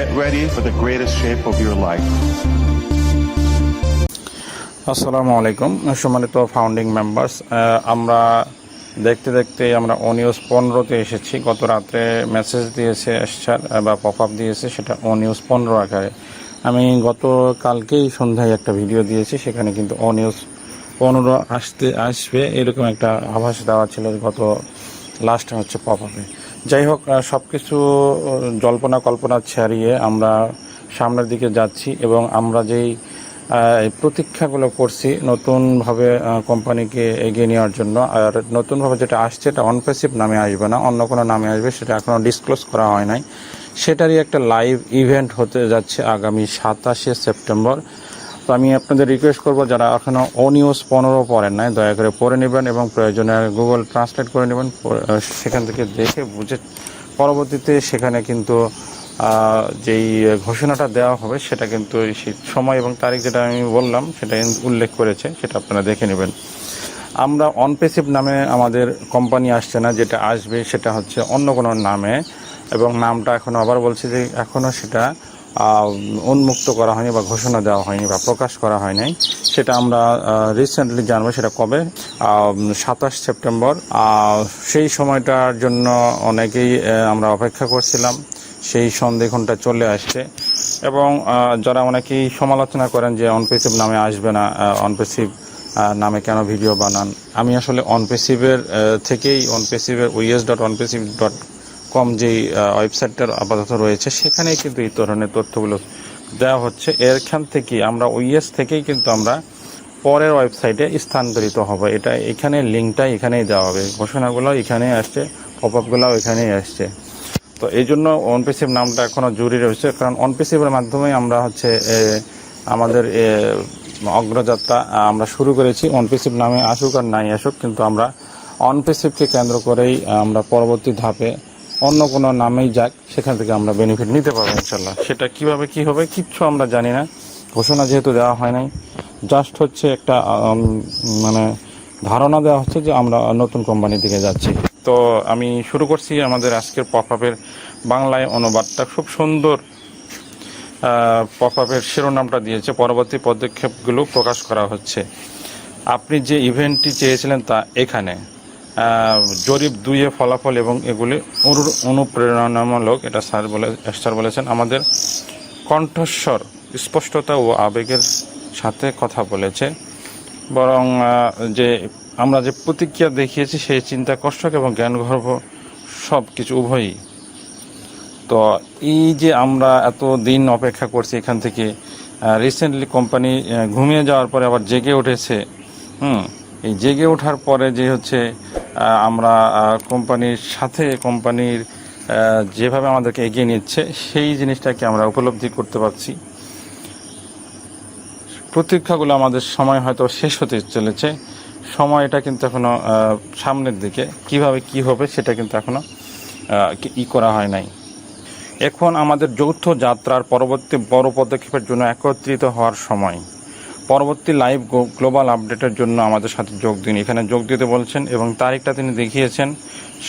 Get ready for the greatest shape of your life. আসসালামু আলাইকুম, সম্মানিত ফাউন্ডিং মেম্বার্স আমরা দেখতে দেখতে আমরা অনিউজ পনেরোতে এসেছি। গত রাত্রে মেসেজ দিয়েছে এসছার বা পপ আপ দিয়েছে, সেটা অনিউজ পনেরো আকারে। আমি গত কালকেই সন্ধ্যায় একটা ভিডিও দিয়েছি, সেখানে কিন্তু অনিউজ পনেরো আসতে, আসবে, এরকম একটা আভাস দেওয়া ছিল গত লাস্টে হচ্ছে পপ আপে যাই হোক সব কিছু জল্পনা কল্পনা ছাড়িয়ে আমরা সামনের দিকে যাচ্ছি এবং আমরা যেই প্রতীক্ষাগুলো করছি নতুনভাবে কোম্পানিকে এগিয়ে নেওয়ার জন্য, আর নতুনভাবে যেটা আসছে এটা অনপেসিভ নামে আসবে না, অন্য কোনো নামে আসবে, সেটা এখনও ডিসক্লোজ করা হয় নাই। সেটারই একটা লাইভ ইভেন্ট হতে যাচ্ছে আগামী সাতাশে সেপ্টেম্বর। তো আমি আপনাদের রিকোয়েস্ট করব যারা এখনও ও নিউজ পনেরো পড়েন নাই, দয়া করে পড়ে নেবেন এবং প্রয়োজনে গুগল ট্রান্সলেট করে নেবেন সেখান থেকে দেখে বুঝে পরবর্তীতে সেখানে কিন্তু যেই ঘোষণাটা দেওয়া হবে সেটা কিন্তু সময় এবং তারিখ যেটা আমি বললাম সেটা উল্লেখ করেছে, সেটা আপনারা দেখে নেবেন। আমরা অনপেসিভ নামে আমাদের কোম্পানি আসছে না, যেটা আসবে সেটা হচ্ছে অন্য কোনো নামে এবং নামটা এখন আবার বলছি যে এখনও সেটা উন্মুক্ত করা হয়নি বা ঘোষণা দেওয়া হয়নি বা প্রকাশ করা হয় নাই সেটা আমরা রিসেন্টলি জানব সেটা কবে? সাতাশ সেপ্টেম্বর। সেই সময়টার জন্য অনেকেই আমরা অপেক্ষা করছিলাম। সেই সন্দেহনটা চলে আসছে। এবং যারা অনেকেই সমালোচনা করেন যে অনপেসিভ নামে আসবে না অনপেসিভ নামে কেন ভিডিও বানান? আমি আসলে অনপেসিভের থেকেই অনপেসিভের OES dot onpassive dot com যেই ওয়েবসাইটটার আপাতত রয়েছে, সেখানেই কিন্তু এই ধরনের তথ্যগুলো দেওয়া হচ্ছে। এরখান থেকে আমরা ওইএস থেকেই কিন্তু আমরা পরের ওয়েবসাইটে স্থানান্তরিত হবে। এটা এখানে লিঙ্কটা এখানেই দেওয়া হবে। ঘোষণাগুলো এখানেই আসছে পপ আপগুলো এখানেই আসছে। তো এই জন্য অনপেসিভ নামটা এখনও জরুরি রয়েছে, কারণ অনপেসিভের মাধ্যমে আমরা হচ্ছে আমাদের অগ্রযাত্রা আমরা শুরু করেছি। অনপেসিভ নামে আসুক আর নাই আসুক, কিন্তু আমরা অনপেসিভকে কেন্দ্র করেই আমরা পরবর্তী ধাপে অন্য কোনো নামেই যাক, সেখান থেকে আমরা বেনিফিট নিতে পারব ইনশাল্লাহ সেটা কীভাবে কি হবে কিচ্ছু আমরা জানি না। ঘোষণা যেহেতু দেওয়া হয় নাই জাস্ট হচ্ছে একটা মানে ধারণা দেওয়া হচ্ছে যে আমরা নতুন কোম্পানির দিকে যাচ্ছি। তো আমি শুরু করছি আমাদের আজকের পপ আপের বাংলায় অনুবাদটা। খুব সুন্দর পপ আপের শিরোনামটা দিয়েছে। পরবর্তী পদক্ষেপগুলো প্রকাশ করা হচ্ছে। আপনি যে ইভেন্টটি চেয়েছিলেন তা এখানে। জরিপ দুইয়ে ফলাফল এবং এগুলি অনুপ্রেরণামূলক, এটা স্যার বলে, স্যার বলেছেন। আমাদের কণ্ঠস্বর, স্পষ্টতা ও আবেগের সাথে কথা বলেছে। বরং যে আমরা যে প্রতিক্রিয়া দেখিয়েছি, সেই চিন্তা কষ্টক এবং জ্ঞানগর্ভ সব কিছু উভয়ই। তো এই যে আমরা এত দিন অপেক্ষা করছি এখান থেকে রিসেন্টলি কোম্পানি ঘুমিয়ে যাওয়ার পরে আবার জেগে উঠেছে, হুম, এই জেগে ওঠার পরে যে হচ্ছে আমরা কোম্পানির সাথে কোম্পানির যেভাবে আমাদেরকে এগিয়ে নিচ্ছে সেই জিনিসটাকে আমরা উপলব্ধি করতে পারছি। প্রতীক্ষাগুলো আমাদের সময় হয়তো শেষ হতে চলেছে। সময়টা কিন্তু এখনও আহ, সামনের দিকে। কীভাবে কি হবে সেটা কিন্তু এখনও ই করা হয় নাই। এখন আমাদের যৌথ যাত্রার পরবর্তী বড় পদক্ষেপের জন্য একত্রিত হওয়ার সময়। পরবর্তী লাইভ গ্লোবাল আপডেটের জন্য আমাদের সাথে যোগ দিন। এখানে যোগ দিতে বলছেন এবং তারিখটা তিনি দেখিয়েছেন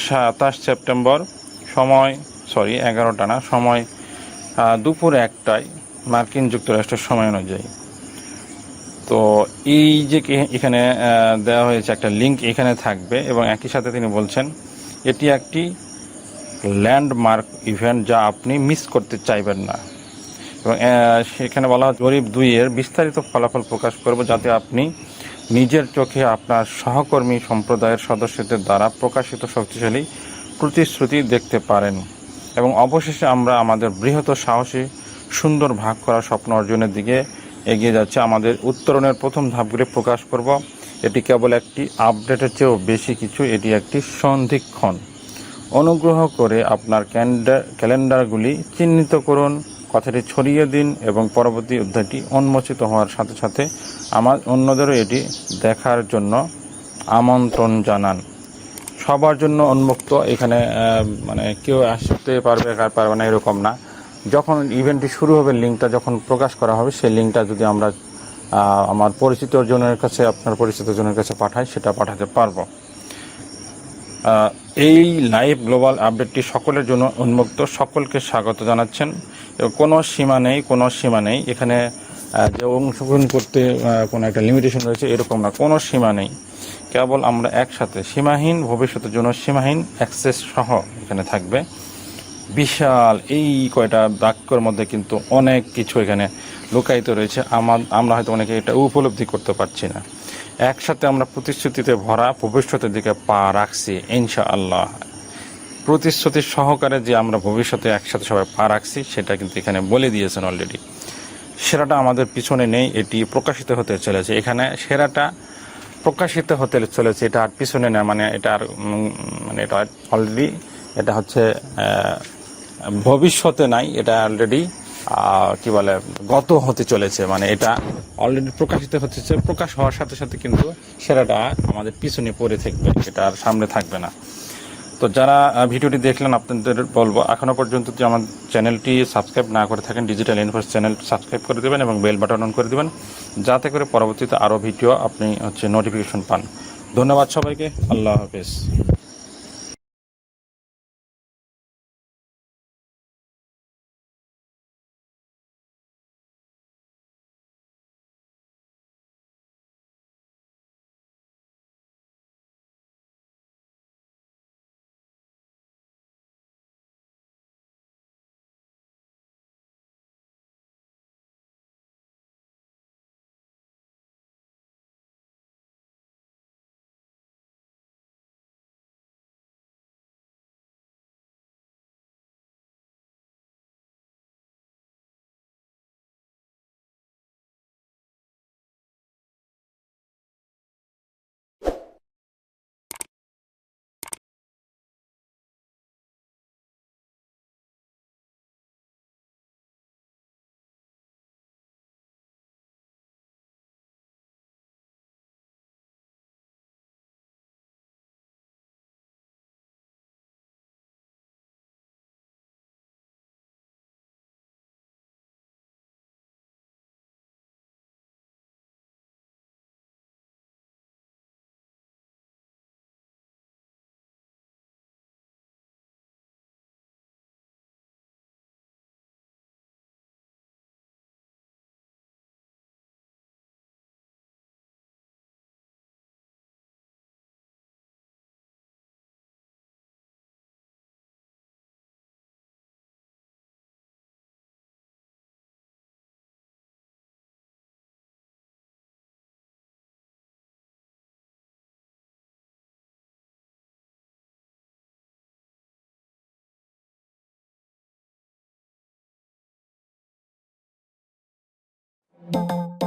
সাতাশ সেপ্টেম্বর সময় সরি এগারোটা না, সময় দুপুর একটায় মার্কিন যুক্তরাষ্ট্রের সময় অনুযায়ী। তো এই যে এখানে দেওয়া হয়েছে একটা লিংক এখানে থাকবে এবং একই সাথে তিনি বলছেন, এটি একটি ল্যান্ডমার্ক ইভেন্ট যা আপনি মিস করতে চাইবেন না। এবং সেখানে বলা হয় গরিব দুইয়ের বিস্তারিত ফলাফল প্রকাশ করব যাতে আপনি নিজের চোখে আপনার সহকর্মী সম্প্রদায়ের সদস্যদের দ্বারা প্রকাশিত শক্তিশালী প্রতিশ্রুতি দেখতে পারেন। এবং অবশেষে আমরা আমাদের বৃহৎ সাহসী, সুন্দর ভাগ করা স্বপ্ন অর্জনের দিকে এগিয়ে যাচ্ছে। আমাদের উত্তরণের প্রথম ধাপগুলি প্রকাশ করব। এটি কেবল একটি আপডেটের চেয়েও বেশি কিছু, এটি একটি সন্ধিক্ষণ। অনুগ্রহ করে আপনার ক্যালেন্ডারগুলি চিহ্নিত করুন। কথাটি ছড়িয়ে দিন এবং পরবর্তী অধ্যায়টি উন্মোচিত হওয়ার সাথে সাথে আমার অন্যদেরও এটি দেখার জন্য আমন্ত্রণ জানান। সবার জন্য উন্মুক্ত এখানে মানে কেউ আসতে পারবে আর পারবে না এরকম না। যখন ইভেন্টটি শুরু হবে, লিঙ্কটা যখন প্রকাশ করা হবে, সেই লিঙ্কটা যদি আমরা আমার পরিচিত জনের কাছে, আপনার পরিচিত জনের কাছে পাঠাই, সেটা পাঠাতে পারব। এই লাইভ গ্লোবাল আপডেটটি সকলের জন্য উন্মুক্ত, সকলকে স্বাগত জানাচ্ছেন। কোনো সীমা নেই, কোনো সীমা নেই। এখানে যে অংশগ্রহণ করতে কোনো একটা লিমিটেশন রয়েছে, এরকম না, কোনো সীমা নেই। কেবল আমরা একসাথে, সীমাহীন, ভবিষ্যতের জন্য সীমাহীন অ্যাক্সেস সহ এখানে থাকবে। বিশাল, এই কয়টা বাক্যর মধ্যে কিন্তু অনেক কিছু এখানে লুকায়িত রয়েছে। আমার আমরা হয়তো অনেকে এটা উপলব্ধি করতে পারছি না। একসাথে আমরা প্রতিশ্রুতিতে ভরা ভবিষ্যতের দিকে পা রাখছি ইনশা আল্লাহ প্রতিশ্রুতি সহকারে যে আমরা ভবিষ্যতে একসাথে সবাই পা রাখছি, সেটা কিন্তু এখানে বলে দিয়েছেন অলরেডি সেরাটা আমাদের পিছনে নেই, এটি প্রকাশিত হতে চলেছে। এখানে সেরাটা প্রকাশিত হতে চলেছে, এটা আর পিছনে না মানে এটা আর মানে এটা অলরেডি এটা হচ্ছে ভবিষ্যতে নাই, এটা অলরেডি কি বলে, গত হতে চলেছে। মানে এটা অলরেডি প্রকাশিত হচ্ছে প্রকাশ হওয়ার সাথে সাথে কিন্তু সেরাটা আমাদের পিছনে পড়ে থাকবে এটা আর সামনে থাকবে না। তো যারা ভিডিওটি দেখলেন, আপনাদের বলব, এখনও পর্যন্ত যে আমার চ্যানেলটি সাবস্ক্রাইব না করে থাকেন ডিজিটাল ইনফোর্স চ্যানেল সাবস্ক্রাইব করে দেবেন এবং বেল বাটন অন করে দেবেন, যাতে করে পরবর্তীতে আরও ভিডিও আপনি হচ্ছে নোটিফিকেশন পান। ধন্যবাদ সবাইকে। আল্লাহ হাফেজ। Thank you.